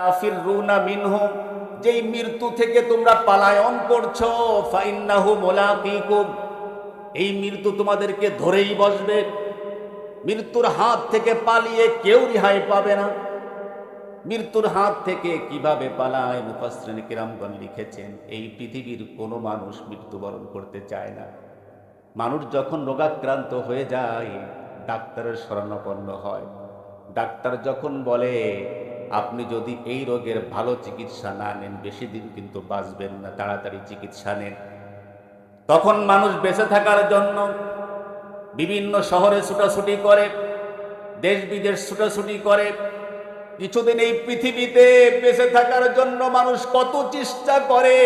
কাফির যেই মৃত্যু থেকে তোমরা পালায়ন করছ, ফাইন্নাহু মোলাকিকুম। এই মৃত্যু তোমাদেরকে ধরেই বসবে। মৃত্যুর হাত থেকে পালিয়ে কেউ রেহাই পাবে না। মৃত্যুর হাত থেকে কীভাবে পালায় মুফাসরিন কিরামগণ লিখেছেন, এই পৃথিবীর কোনো মানুষ মৃত্যুবরণ করতে চায় না। মানুষ যখন রোগাক্রান্ত হয়ে যায়, ডাক্তারের শরণাপন্ন হয়। ডাক্তার যখন বলে আপনি যদি এই রোগের ভালো চিকিৎসা না নেন, বেশি দিন কিন্তু বাঁচবেন না, তাড়াতাড়ি চিকিৎসা নেন। তখন মানুষ বেঁচে থাকার জন্য বিভিন্ন শহরে ছুটাছুটি করে দেশ বিদেশ ছুটাছুটি করে। কিছুদিন এই পৃথিবীতে বেঁচে থাকার জন্য মানুষ কত চেষ্টা করে।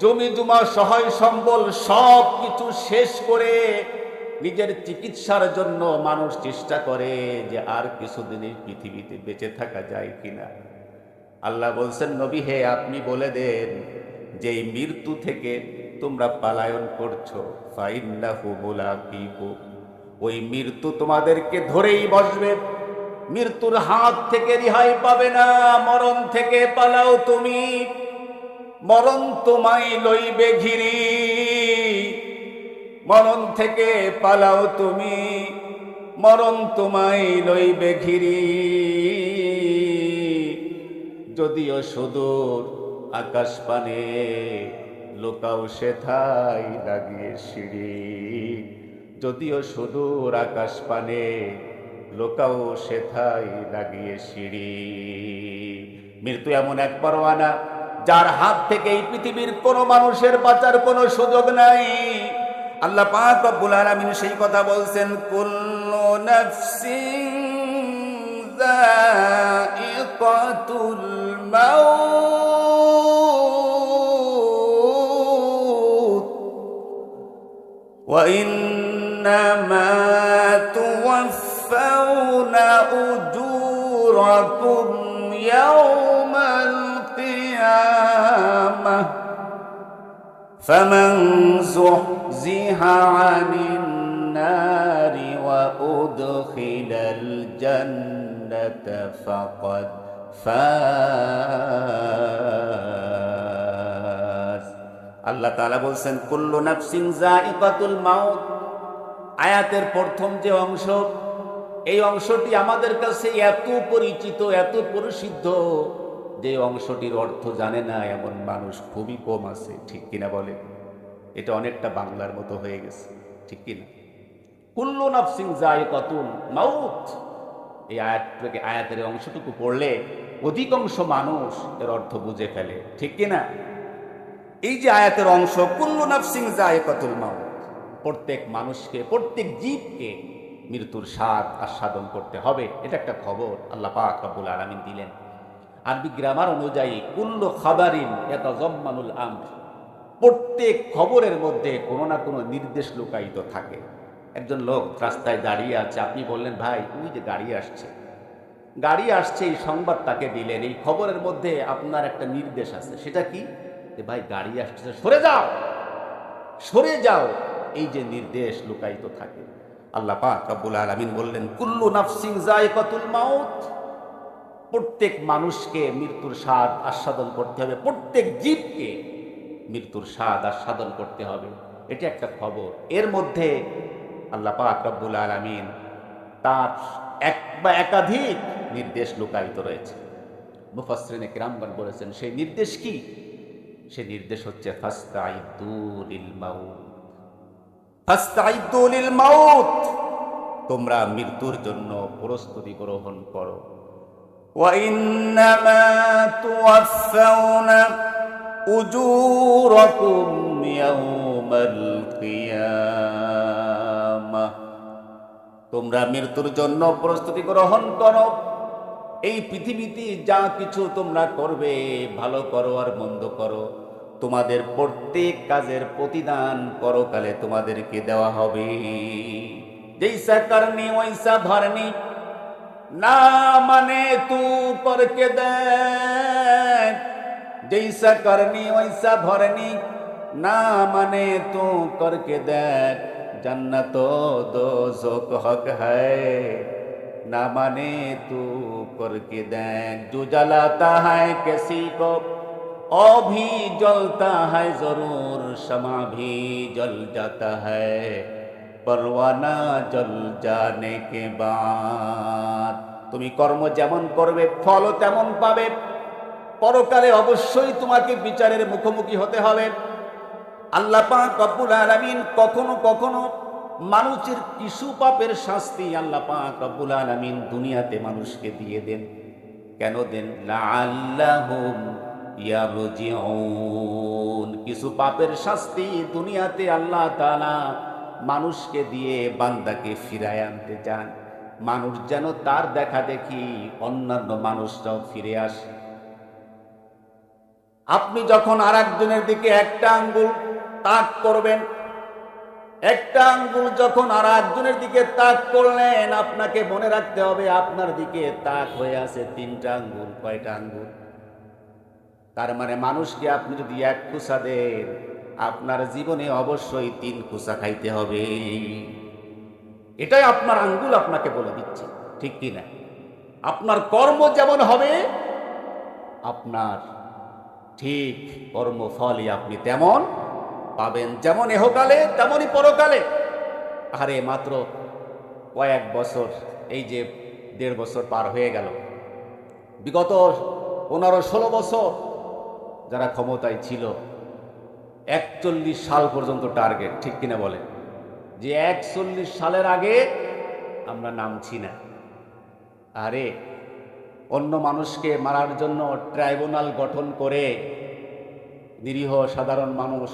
জমি জমা সহায় সম্বল সব কিছু শেষ করে নিজের চিকিৎসার জন্য মানুষ চেষ্টা করে যে আর কিছুদিন এই পৃথিবীতে বেঁচে থাকা যায় কিনা। আল্লাহ বলছেন, নবী, হে, আপনি বলে দেন যে এই মৃত্যু থেকে তোমরা পালায়ন করছ ওই মৃত্যু তোমাদেরকে ধরেই বসবে। মৃত্যুর হাত থেকে রেহাই পাবে না, মরণ থেকে পালাও তুমি। মরণ তোমায় লইবে ঘিরি। মরণ থেকে পালাও তুমি, মরণ তোমায় লইবে ঘিরি। যদিও সুদূর আকাশ পানে, লোকাও সেথাই লাগিয়ে সিঁড়ি। যদিও সুদূর আকাশ পানে, লোকাও সেথাই লাগিয়ে সিঁড়ি। মৃত্যু এমন এক পরোয়ানা, যার হাত থেকে এই পৃথিবীর কোনো মানুষের বাঁচার কোনো সুযোগ নাই। আল্লাহ পাক রব্বুল আলামিন সেই কথা বলছেন কুল্লু নাফসিন যায়িকাতুল মাউত ওয়া ইন্নামা তুওয়াফাউনা উজুরাকুম ইয়াওমাল কিয়ামাহ فمن زحزح عن النار وأدخل الجنة فقد فاز আল্লাহ তাআলা বলছেন কুল্লু নাফসিন যায়িকাতুল মাউত আয়াতের প্রথম যে অংশ এই অংশটি আমাদের কাছে এত পরিচিত এত পরিসিদ্ধ যে অংশটির অর্থ জানে না এমন মানুষ খুবই কম আছে, ঠিক কিনা বলে এটা অনেকটা বাংলার মতো হয়ে গেছে, ঠিক কিনা? কুল্লু নাফসিং যায়িকাতুল মাউথ এই আয়াতটাকে, আয়াতের অংশটুকু পড়লে অধিকাংশ মানুষ এর অর্থ বুঝে ফেলে, ঠিক কিনা? এই যে আয়াতের অংশ, কুল্লু নাফসিং যায়িকাতুল মাউথ প্রত্যেক মানুষকে, প্রত্যেক জীবকে মৃত্যুর স্বাদ আস্বাদন করতে হবে, এটা একটা খবর আল্লাহ পাক রব্বুল আলামিন দিলেন। আরবি গ্রামার অনুযায়ী, কুল্লু খাবারিন ইয়াতাজাম্মানুল আম প্রত্যেক খবরের মধ্যে কোনো না কোনো নির্দেশ লুকায়িত থাকে। একজন লোক রাস্তায় দাঁড়িয়ে আছে, আপনি বললেন, ভাই, ওই যে গাড়ি আসছে। গাড়ি আসছে, এই সংবাদ তাকে দিলেন। এই খবরের মধ্যে আপনার একটা নির্দেশ আছে। সেটা কি? যে, ভাই, গাড়ি আসছে, সরে যাও! সরে যাও! এই যে নির্দেশ লুকায়িত থাকে। আল্লাহ পাক রব্বুল আলামিন বললেন, কুল্লু নাফসিং যায়কাতুল মাউত। প্রত্যেক মানুষকে মৃত্যুর স্বাদ আস্বাদন করতে হবে। প্রত্যেক জীবকে মৃত্যুর স্বাদ আস্বাদন করতে হবে। এটা একটা খবর। এর মধ্যে আল্লাহ পাক রব্বুল আলামিন তার এক বা একাধিক নির্দেশ লুকায়িত রয়েছে। মুফাসরিনে কিরামগণ বলেছেন, সেই নির্দেশ কি? সে নির্দেশ হচ্ছে তোমরা মৃত্যুর জন্য প্রস্তুতি গ্রহণ করো। وإنما توفون أجوركم يوم القيامة তোমরা মৃত্যুর জন্য প্রস্তুতি গ্রহণ করো এই পৃথিবীতে যা কিছু তোমরা করবে ভালো করো আর মন্দ করো তোমাদের প্রত্যেক কাজের প্রতিদান পরকালে তোমাদেরকে দেওয়া হবে জৈসা করনি ওইসা ভরনি ना माने तू करके दे जैसा करनी, वैसा भरनी, ना माने तू करके दे जन्नत दो जोक हक है, ना माने तू करके दे जो जलाता है किसी को, ओ भी जलता है ज़रूर। क्षमा भी जल जाता है परवाना जल जाने के बाद। তুমি কর্ম যেমন করবে, ফলও তেমন পাবে। পরকালে অবশ্যই তোমাকে বিচারের মুখোমুখি হতে হবে। আল্লাহ পাক আলামিন কখনো কখনো মানুষের কিছু পাপের শাস্তি আল্লাহ পাক আলামিন দুনিয়াতে মানুষকে দিয়ে দেন। কেন দেন? কিছু পাপের শাস্তি দুনিয়াতে আল্লাহ তাআলা মানুষকে দিয়ে বান্দাকে ফিরায় আনতে চান। মানুষ যেন তার দেখা দেখি, অন্যান্য মানুষরাও ফিরে আসে। আপনি যখন আর একজনের দিকে একটা আঙ্গুল তাক করবেন, একটা আঙ্গুল যখন আর একজনের দিকে তাক করলেন, আপনাকে মনে রাখতে হবে আপনার দিকে তাক হয়ে আছে তিনটা আঙ্গুল, কয়টা আঙ্গুল? তার মানে মানুষকে আপনি যদি এক কুসা দেন, আপনার জীবনে অবশ্যই তিন কুসা খাইতে হবে। এটাই আপনার আঙ্গুল আপনাকে বলে দিচ্ছে, ঠিক কি না? আপনার কর্ম যেমন হবে, আপনার ঠিক কর্মফলই আপনি তেমন পাবেন। যেমন এহকালে তেমনই পরকালে। আরে, মাত্র কয়েক বছর, এই যে দেড় বছর পার হয়ে গেল। বিগত পনেরো ষোলো বছর যারা ক্ষমতায় ছিল, একচল্লিশ সাল পর্যন্ত টার্গেট ঠিক কিনা বলে? যে একচল্লিশ সালের আগে আমরা নামছি না। আরে, অন্য মানুষকে মারার জন্য ট্রাইব্যুনাল গঠন করে নিরীহ সাধারণ মানুষ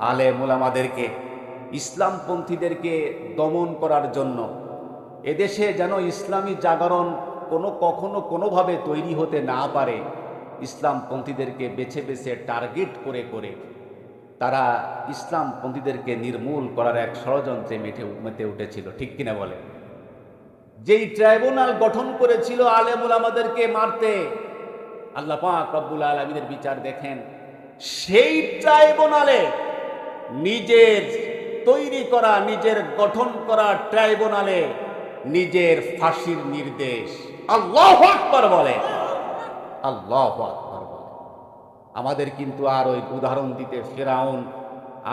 আলে মোলামাদেরকে ইসলামপন্থীদেরকে দমন করার জন্য এদেশে যেন ইসলামী জাগরণ কোনো কখনো কোনোভাবে তৈরি হতে না পারে, ইসলামপন্থীদেরকে বেছে বেছে টার্গেট করে করে তারা ইসলামপন্থীদেরকে নির্মূল করার এক ষড়যন্ত্রে মেটে মেতে উঠেছিল, ঠিক কিনা বলে যেই ট্রাইব্যুনাল গঠন করেছিল আলেমুল আমাদেরকে মারতে, আল্লাহ পাক রব্বুল আলমীদের বিচার দেখেন, সেই ট্রাইব্যুনালে নিজের তৈরি করা, নিজের গঠন করা ট্রাইব্যুনালে নিজের ফাঁসির নির্দেশ। আল্লাহ আকবর বলে আল্লাহ আকবর। আমাদের কিন্তু আর ওই উদাহরণ দিতে ফেরাউন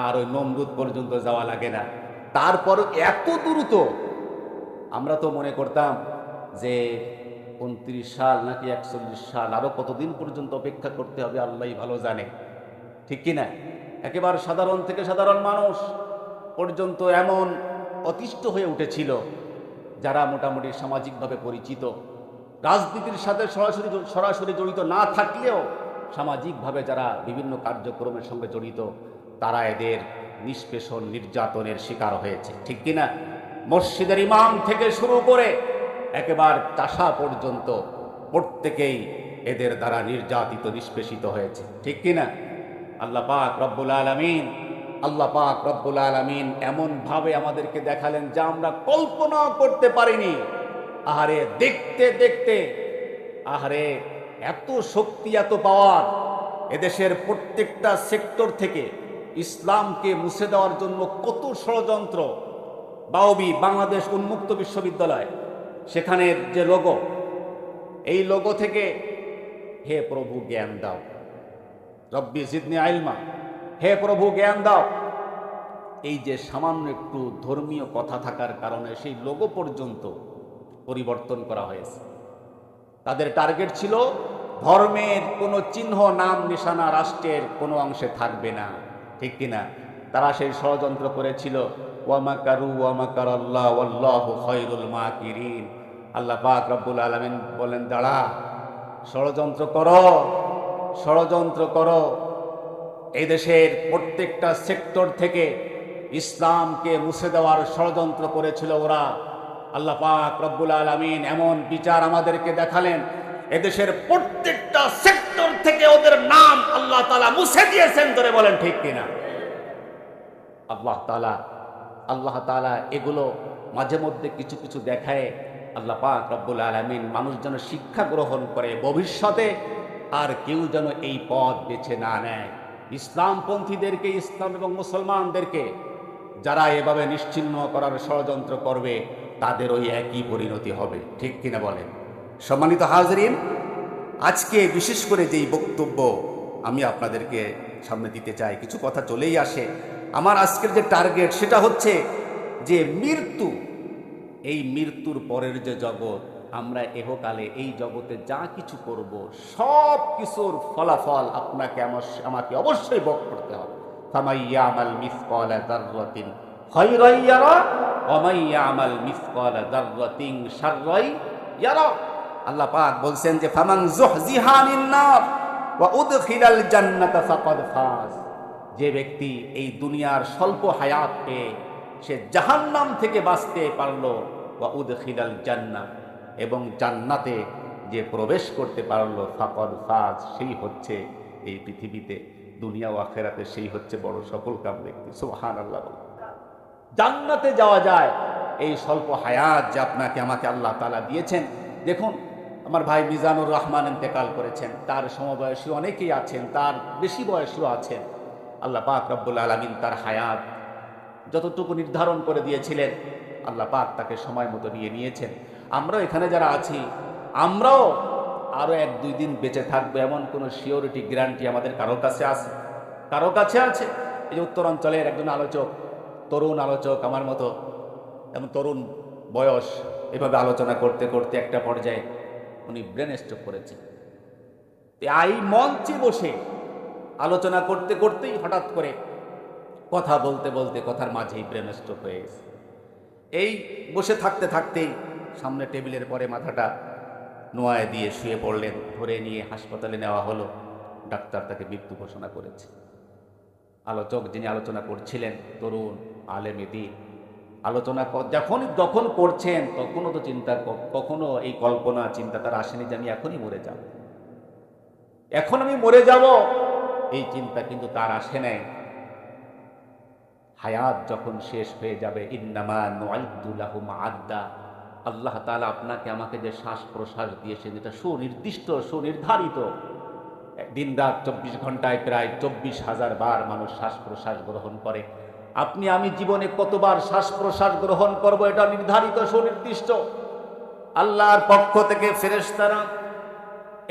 আর ওই নমরুদ পর্যন্ত যাওয়া লাগে না। তারপর এত দ্রুত, আমরা তো মনে করতাম যে উনত্রিশ সাল নাকি একচল্লিশ সাল আরও কতদিন পর্যন্ত অপেক্ষা করতে হবে আল্লাহ ভালো জানে। ঠিক কি না? একেবারে সাধারণ থেকে সাধারণ মানুষ পর্যন্ত এমন অতিষ্ঠ হয়ে উঠেছিল যারা মোটামুটি সামাজিকভাবে পরিচিত। রাজনীতির সাথে সরাসরি সরাসরি জড়িত না থাকলেও সামাজিকভাবে যারা বিভিন্ন কার্যক্রমের সঙ্গে জড়িত, তারা এদের নিষ্পেষণ, নির্যাতনের শিকার হয়েছে। ঠিক কিনা মসজিদের ইমাম থেকে শুরু করে একেবারে চাষা পর্যন্ত প্রত্যেকেই এদের দ্বারা নির্যাতিত, নিষ্পেষিত হয়েছে। ঠিক কিনা আল্লাহ পাক রব্বুল আলমিন, আল্লাহ পাক রব্বুল আলমিন এমনভাবে আমাদেরকে দেখালেন যা আমরা কল্পনা করতে পারিনি। আহারে দেখতে দেখতে, আহারে এত শক্তি, এত পাওয়ার এদেশের প্রত্যেকটা সেক্টর থেকে ইসলামকে মুছে দেওয়ার জন্য কত ষড়যন্ত্র। বাউবি, বাংলাদেশ উন্মুক্ত বিশ্ববিদ্যালয় সেখানের যে লোগো এই লোগো থেকে হে প্রভু জ্ঞান দাও। রব্বি জিদনি আইলমা, হে প্রভু জ্ঞান দাও। এই যে সামান্য একটু ধর্মীয় কথা থাকার কারণে সেই লোগো পর্যন্ত পরিবর্তন করা হয়েছে। তাদের টার্গেট ছিল ধর্মের কোনো চিহ্ন, নাম, নিশানা রাষ্ট্রের কোনো অংশে থাকবে না। ঠিক কিনা? তারা সেই ষড়যন্ত্র করেছিল। ওয়ামাকারু ওয়ামাকার আল্লাহ আল্লাহ খৈরুল মা কিরিন আল্লাহ পাক রব্বুল আলমিন বলেন, দাঁড়া, ষড়যন্ত্র করো ষড়যন্ত্র করো। এই দেশের প্রত্যেকটা সেক্টর থেকে ইসলামকে মুছে দেওয়ার ষড়যন্ত্র করেছিল ওরা। আল্লাহ পাক রব্বুল আলমিন এমন বিচার আমাদেরকে দেখালেন এদেশের প্রত্যেকটা সেক্টর থেকে ওদের নাম আল্লাহ তালা মুছে দিয়েছেন ধরে বলেন ঠিক কিনা? আল্লাহ তালা আল্লাহ তালা এগুলো মাঝে মধ্যে কিছু কিছু দেখায়, আল্লাহ পাক রব্বুল আলমিন মানুষ যেন শিক্ষা গ্রহণ করে ভবিষ্যতে, আর কেউ যেন এই পথ বেছে না নেয়। ইসলামপন্থীদেরকে, ইসলাম এবং মুসলমানদেরকে যারা এভাবে নিশ্চিহ্ন করার ষড়যন্ত্র করবে, তাদের ওই একই পরিণতি হবে, ঠিক কিনা বলেন? সম্মানিত হাজরিন, আজকে বিশেষ করে যেই বক্তব্য আমি আপনাদেরকে সামনে দিতে চাই, কিছু কথা চলেই আসে। আমার আজকের যে টার্গেট সেটা হচ্ছে যে মৃত্যু, এই মৃত্যুর পরের যে জগৎ, আমরা এহকালে এই জগতে যা কিছু করব, সব কিছুর ফলাফল আপনাকে আমার- আমাকে অবশ্যই ভোগ করতে হবে। আমাল মিসকালা দাররাতিন খায়রাই ইয়ারা, ওয়া মাইয়া আমাল মিসকালা দাররাতিন শাররাই ইয়ারা। আল্লাহ পাক বলছেন যে, ফামান যুহজিহা আনিন নার ওয়া উদখিলাল জান্নাতা ফাকাদ ফাজ। যে ব্যক্তি এই দুনিয়ার স্বল্প হায়াত পেয়ে সে জাহান্নাম থেকে বাঁচতে পারল বা উদখিলাল জান্নাত এবং জান্নাতে যে প্রবেশ করতে পারল, ফাকদ ফাজ, সেই হচ্ছে এই পৃথিবীতে, দুনিয়া ও আখেরাতে সেই হচ্ছে বড় সফল কাম ব্যক্তি। সুবহান আল্লাহ জান্নাতে যাওয়া যায়। এই স্বল্প হায়াত যে আপনাকে, আমাকে আল্লাহ তালা দিয়েছেন, দেখুন আমার ভাই মিজানুর রহমান ইন্তেকাল করেছেন। তার সমবয়সী অনেকেই আছেন, তার বেশি বয়সীও আছেন। আল্লাহ পাক রব্বুল আলমিন তার হায়াত যতটুকু নির্ধারণ করে দিয়েছিলেন, আল্লাহ পাক তাকে সময় মতো নিয়ে নিয়েছেন। আমরাও এখানে যারা আছি, আমরাও আরও এক দুই দিন বেঁচে থাকব এমন কোনো সিওরিটি গ্যারান্টি আমাদের কারও কাছে আছে? কারও কাছে আছে? এই যে উত্তরাঞ্চলের একজন আলোচক, তরুণ আলোচক আমার মতো এমন তরুণ বয়স, এভাবে আলোচনা করতে করতে একটা পর্যায়ে উনি ব্রেন স্ট্রোক করেছেন। এই মঞ্চে বসে আলোচনা করতে করতেই হঠাৎ করে কথা বলতে বলতে কথার মাঝেই ব্রেন স্ট্রোক হয়ে গেছে। এই বসে থাকতে থাকতেই সামনে টেবিলের পরে মাথাটা নোয়ায় দিয়ে শুয়ে পড়লেন, ধরে নিয়ে হাসপাতালে নেওয়া হলো, ডাক্তার তাকে মৃত্যু ঘোষণা করেছে। আলোচক যিনি আলোচনা করছিলেন, তরুণ আলেমেদি আলোচনা যখন যখন করছেন, তখনও তো চিন্তা কখনো এই কল্পনা, চিন্তা তার আসেনি যে আমি এখনই মরে যাব। এখন আমি মরে যাব, এই চিন্তা কিন্তু তার আসে নাই। হায়াত যখন শেষ হয়ে যাবে, ইন্নামা নুআইদুল্লাহুম আদ্দা আল্লাহ তালা আপনাকে আমাকে যে শ্বাস প্রশ্বাস দিয়েছেন যেটা সুনির্দিষ্ট, সুনির্ধারিত দিন রাত চব্বিশ ঘন্টায় প্রায় চব্বিশ হাজার বার মানুষ শ্বাস প্রশ্বাস গ্রহণ করে। আপনি আমি জীবনে কতবার শ্বাস প্রশ্বাস গ্রহণ করব এটা নির্ধারিত সুনির্দিষ্ট। আল্লাহর পক্ষ থেকে ফেরেশতারা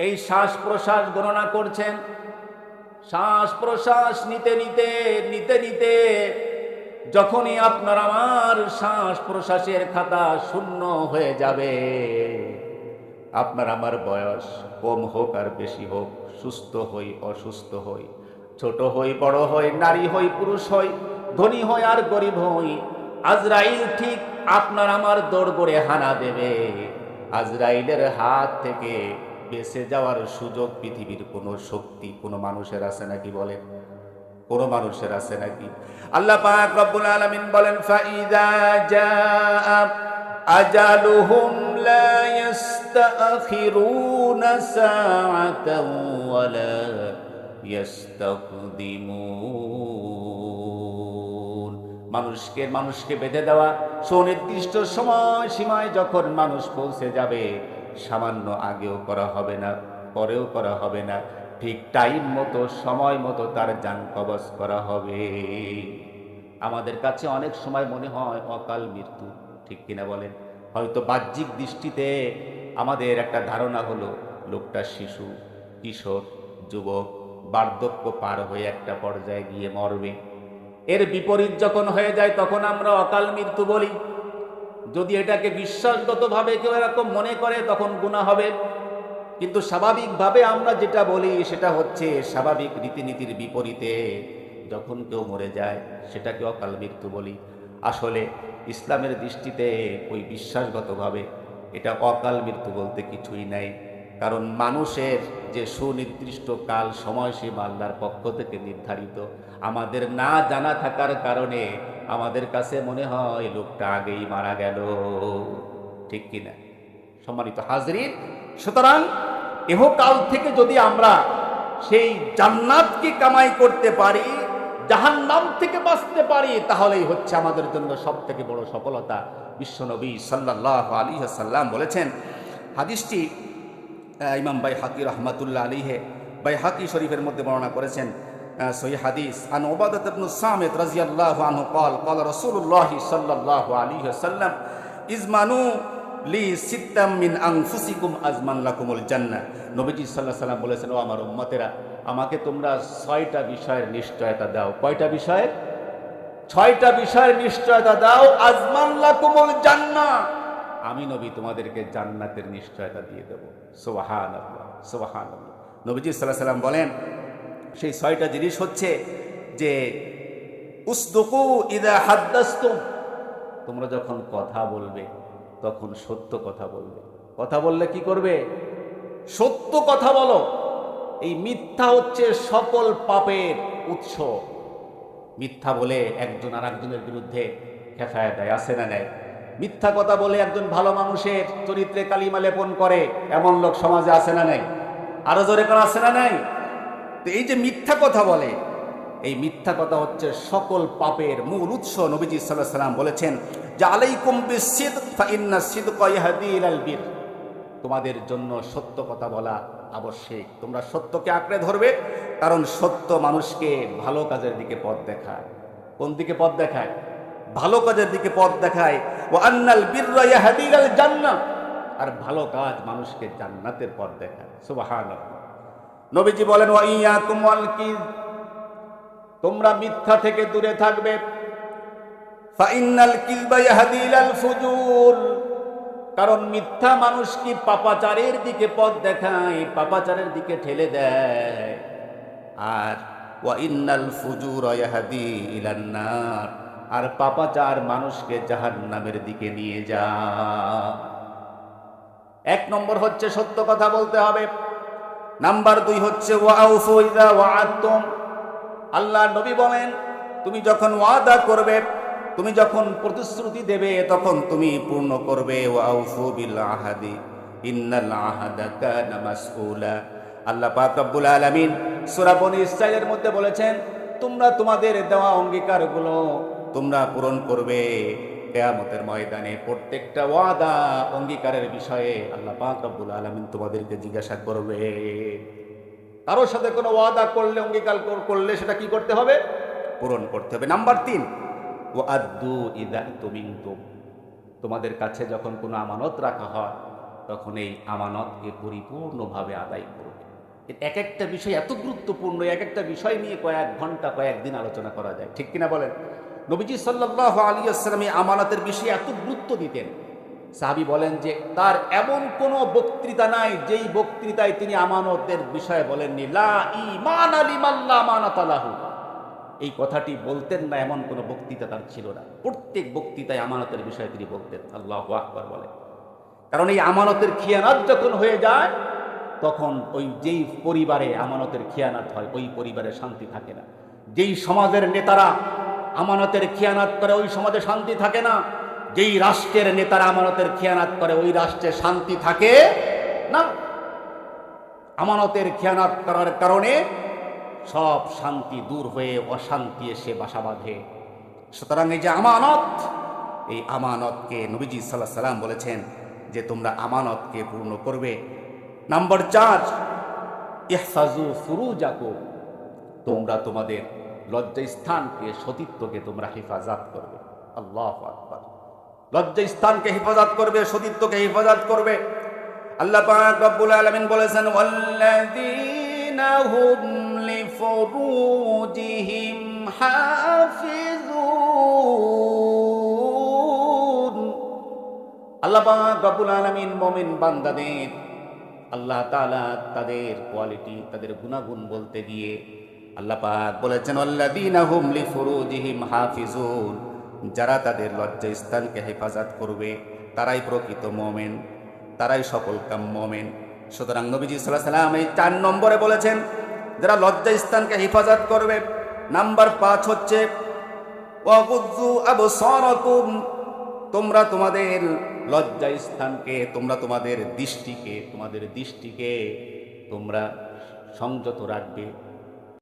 এই শ্বাস প্রশ্বাস গণনা করছেন। শ্বাস প্রশ্বাস নিতে নিতে নিতে নিতে যখনই আপনার আমার শ্বাস প্রশ্বাসের খাতা শূন্য হয়ে যাবে, আপনার আমার বয়স কম হোক আর বেশি হোক, সুস্থ হই, অসুস্থ হই, ছোট হই, বড় হই, নারী হই, পুরুষ হই ধনী হই আর গরিব হই, আজরাইল ঠিক আপনার আমার দৌড় করে হানা দেবে। আজরাইলের হাত থেকে বেঁচে যাওয়ার সুযোগ পৃথিবীর কোনো শক্তি, কোনো মানুষের আছে নাকি বলেন? কোনো মানুষের আছে নাকি? আল্লাহ পাক রব্বুল আলামিন বলেন, ফাইদা জাআ আজালুহুম লা ইস্তাখিরুনা সাআতাও ওয়ালা ইস্তাকদিমুন মানুষকে মানুষকে বেঁধে দেওয়া সুনির্দিষ্ট সময় সীমায় যখন মানুষ পৌঁছে যাবে, সামান্য আগেও করা হবে না, পরেও করা হবে না। ঠিক টাইম মতো, সময় মতো তার যান কবচ করা হবে। আমাদের কাছে অনেক সময় মনে হয় অকাল মৃত্যু, ঠিক কিনা বলেন? হয়তো বাহ্যিক দৃষ্টিতে আমাদের একটা ধারণা হলো, লোকটা শিশু, কিশোর, যুবক, বার্ধক্য পার হয়ে একটা পর্যায়ে গিয়ে মরবে। এর বিপরীত যখন হয়ে যায়, তখন আমরা অকাল মৃত্যু বলি। যদি এটাকে বিশ্বাসগতভাবে কেউ এরকম মনে করে, তখন গুণা হবে। কিন্তু স্বাভাবিকভাবে আমরা যেটা বলি, সেটা হচ্ছে স্বাভাবিক রীতিনীতির বিপরীতে যখন কেউ মরে যায়, সেটাকে অকাল মৃত্যু বলি। আসলে ইসলামের দৃষ্টিতে ওই বিশ্বাসগতভাবে এটা অকাল মৃত্যু বলতে কিছুই নাই। কারণ মানুষের যে সুনির্দিষ্ট কাল সময়সীমা আল্লাহর পক্ষ থেকে নির্ধারিত, আমাদের না জানা থাকার কারণে আমাদের কাছে মনে হয় লোকটা আগেই মারা গেল। ঠিক কিনা সম্মানিত হাজরিন, সুতরাং এহকাল থেকে যদি আমরা সেই জান্নাতকে কামাই করতে পারি, জাহান্নাম থেকে বাঁচতে পারি, তাহলেই হচ্ছে আমাদের জন্য সব থেকে বড় সফলতা। বিশ্বনবী সাল্লাহ আলী সাল্লাম বলেছেন, হাদিসটি ইমাম বাই হাকি রহমাতুল্লাহ আলীহে বাই হাকি শরীফের মধ্যে বর্ণনা করেছেন আহ, সহি হাদিস আন ওবাদত ইবনু সামিত রাদিয়াল্লাহু আনহু قال قال رسول الله صلى الله عليه وسلم ইজমানু লি সিত্তাম মিন আনফুসিকুম আজমান লাকুমুল জান্নাহ নবীজি সাল্লাল্লাহু আলাইহি সাল্লাম বলেছেন ও আমার উম্মতেরা আমাকে তোমরা ছয়টা বিষয়ের নিশ্চয়তা দাও কয়টা বিষয়ের ছয়টা বিষয়ের নিশ্চয়তা দাও আজমান লাকুমুল জান্নাহ আমি নবী, তোমাদেরকে জান্নাতের নিশ্চয়তা দিয়ে দেব। সুবহানাল্লাহ সুবহানাল্লাহ। নবীজি সাল্লাল্লাহু আলাইহি সাল্লাম বলেন, সেই ছয়টা জিনিস হচ্ছে যে, উসদুকু ইদা হাদ্দাস্তুম। তোমরা যখন কথা বলবে, তখন সত্য কথা বলবে। কথা বললে কি করবে? সত্য কথা বলো। এই মিথ্যা হচ্ছে সকল পাপের উৎস। মিথ্যা বলে একজন আর একজনের বিরুদ্ধে খেফায় দেয় আসে না নেয় মিথ্যা কথা বলে একজন ভালো মানুষের চরিত্রে কালিমা লেপন করে, এমন লোক সমাজে আসে না নেই? আরও জোরে করে আসে না নাই? তো এই যে মিথ্যা কথা বলে, এই মিথ্যা কথা হচ্ছে সকল পাপের মূল উৎস, নবীজি সাল্লাহ সাল্লাম বলেছেন, যে আলাইকুম বিসিদ, ফাইন্না ইলাল বীর। তোমাদের জন্য সত্য কথা বলা আবশ্যিক। তোমরা সত্যকে আঁকড়ে ধরবে, কারণ সত্য মানুষকে ভালো কাজের দিকে পথ দেখায়। কোন দিকে পথ দেখায়? ভালো কাজের দিকে পথ দেখায়। ও আন্নাল ইলাল জান্নাহ আর ভালো কাজ মানুষকে জান্নাতের পথ দেখায়। সুবহানাল্লাহ। নবীজি বলেন, ওয়া ইয়াকুম ওয়াল কিয তোমরা মিথ্যা থেকে দূরে থাকবে। ফাইনাল কিলবা ইয়াহদি ইলাল ফুজুর। কারণ মিথ্যা মানুষ কি পাপাচারের দিকে পথ দেখায়, পাপাচারের দিকে ঠেলে দেয়? আর, ওয়া ইন্নাল ফুজুর ইয়াহদি ইলান নার। আর পাপা পাপাচার মানুষকে জাহান নামের দিকে নিয়ে যা। এক নম্বর হচ্ছে সত্য কথা বলতে হবে। নাম্বার দুই হচ্ছে আল্লাহ নবী বলেন, তুমি যখন ওয়াদা করবে, তুমি যখন প্রতিশ্রুতি দেবে, তখন তুমি পূর্ণ করবে। আল্লাহ পাক রব্বুল আলামিন সূরা মধ্যে বলেছেন, তোমরা তোমাদের দেওয়া অঙ্গীকারগুলো তোমরা পূরণ করবে। কেয়ামতের ময়দানে প্রত্যেকটা ওয়াদা, অঙ্গীকারের বিষয়ে আল্লাহ পাক রব্বুল আলামিন তোমাদেরকে জিজ্ঞাসা করবে। কারোর সাথে কোনো ওয়াদা করলে, অঙ্গীকার করলে সেটা কি করতে হবে? পূরণ করতে হবে। নাম্বার তিন ও আদু ইদা তুমিন তোমাদের কাছে যখন কোনো আমানত রাখা হয়, তখন এই আমানতকে পরিপূর্ণভাবে আদায় করবে এক একটা বিষয় এত গুরুত্বপূর্ণ এক একটা বিষয় নিয়ে কয়েক ঘণ্টা, কয়েকদিন আলোচনা করা যায়। ঠিক কিনা বলেন? নবীজি সাল্লাহ আলী আসসালাম আমানতের বিষয়ে এত গুরুত্ব দিতেন। সাহাবি বলেন যে, তার এমন কোনো বক্তৃতা নাই যেই বক্তৃতায় তিনি আমানতের বিষয়ে বলেননি, লা ইমান এই কথাটি বলতেন না, এমন কোনো বক্তৃতা তার ছিল না। প্রত্যেক বক্তৃতায় আমানতের বিষয়ে তিনি বলতেন, আল্লাহ আকবর বলে কারণ এই আমানতের খিয়ানাত যখন হয়ে যায়, তখন ওই যেই পরিবারে আমানতের খিয়ানাত হয়, ওই পরিবারে শান্তি থাকে না। যেই সমাজের নেতারা আমানতের খিয়ানাত করে ওই সমাজে শান্তি থাকে না। যেই রাষ্ট্রের নেতারা আমানতের খিয়ানাত করে, ওই রাষ্ট্রে শান্তি থাকে না। আমানতের খেয়ানাত করার কারণে সব শান্তি দূর হয়ে অশান্তি এসে বাসা বাঁধে। সুতরাং এই যে আমানত, এই আমানতকে নবীজি সাল্লাহ সাল্লাম বলেছেন যে তোমরা আমানতকে পূর্ণ করবে। নাম্বার চার ইহফাজু ফুরুজাকু তোমরা তোমাদের লজ্জা স্থানকে সতীত্বকে তোমরা হেফাজত করবে। আল্লাহ আকবার। লজ্জা স্থানকে হেফাজত করবে, সতীত্বকে হেফাজত করবে। আল্লাহ পাক রব্বুল আলামিন বলেছেন, ওয়াল্লাযীনা হুম লিফুরুজিহিম হাফিজুন আল্লাহ পাক রব্বুল আলামিন মুমিন বান্দাদের, আল্লাহ তাআলা তাদের কোয়ালিটি, তাদের গুণাগুণ বলতে গিয়ে আল্লাহ পাক বলেছেন, আল্লাযীনা হুম লিফুরুজিহিম হাফিজুন। যারা তাদের লজ্জা স্থানকে হেফাজত করবে, তারাই প্রকৃত মোমেন, তারাই সকল কাম মোমেন। সুতরাং নবীজি সাল্লাহ সাল্লাম এই চার নম্বরে বলেছেন, যারা লজ্জা স্থানকে হেফাজত করবে, নাম্বার পাঁচ হচ্ছে তোমরা তোমাদের লজ্জা স্থানকে তোমরা তোমাদের দৃষ্টিকে তোমাদের দৃষ্টিকে তোমরা সংযত রাখবে।